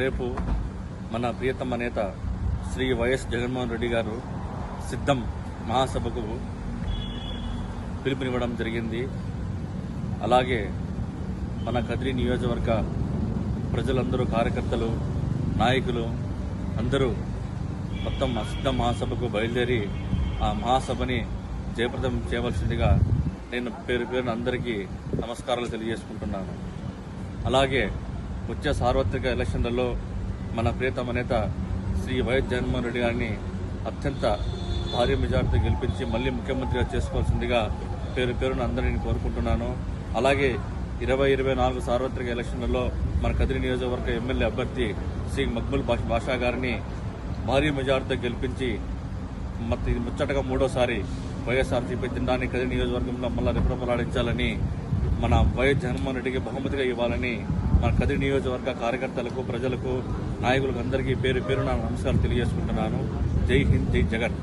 రేపు మన ప్రియతమ నేత శ్రీ వైఎస్ జగన్మోహన్ రెడ్డి గారు సిద్ధం మహాసభకు పిలుపునివ్వడం జరిగింది. అలాగే మన కదిరి నియోజకవర్గ ప్రజలందరూ కార్యకర్తలు నాయకులు అందరూ మొత్తం సిద్ధం మహాసభకు బయలుదేరి ఆ మహాసభని జయప్రదం చేయవలసిందిగా నేను పేరు పేరున అందరికీ నమస్కారాలు తెలియజేసుకుంటున్నాను. అలాగే వచ్చే సార్వత్రిక ఎలక్షన్లలో మన ప్రియతమ నేత శ్రీ వైఎస్ జగన్మోహన్ రెడ్డి గారిని అత్యంత భారీ మెజార్టీతో గెలిపించి మళ్ళీ ముఖ్యమంత్రిగా చేసుకోవాల్సిందిగా పేరు పేరున అందరినీ కోరుకుంటున్నాను. అలాగే ఇరవై ఇరవై నాలుగు సార్వత్రిక ఎలక్షన్లలో మన కదిరి నియోజకవర్గ ఎమ్మెల్యే అభ్యర్థి శ్రీ మక్బుల్ బాషా గారిని భారీ మెజార్టీతో గెలిపించి మత్ ఇది ముచ్చటగా మూడోసారి వైఎస్ఆర్సీపీ జెండాని కదిరి నియోజకవర్గంలో మళ్ళా రెపరెపలాడించాలని మన వైఎస్ జగన్మోహన్ రెడ్డికి బహుమతిగా ఇవ్వాలని మన కదిరి నియోజకవర్గ కార్యకర్తలకు ప్రజలకు నాయకులకు అందరికీ పేరు పేరు నా నమస్కారం తెలియజేసుకుంటున్నాను. జై హింద్ జై జగన్.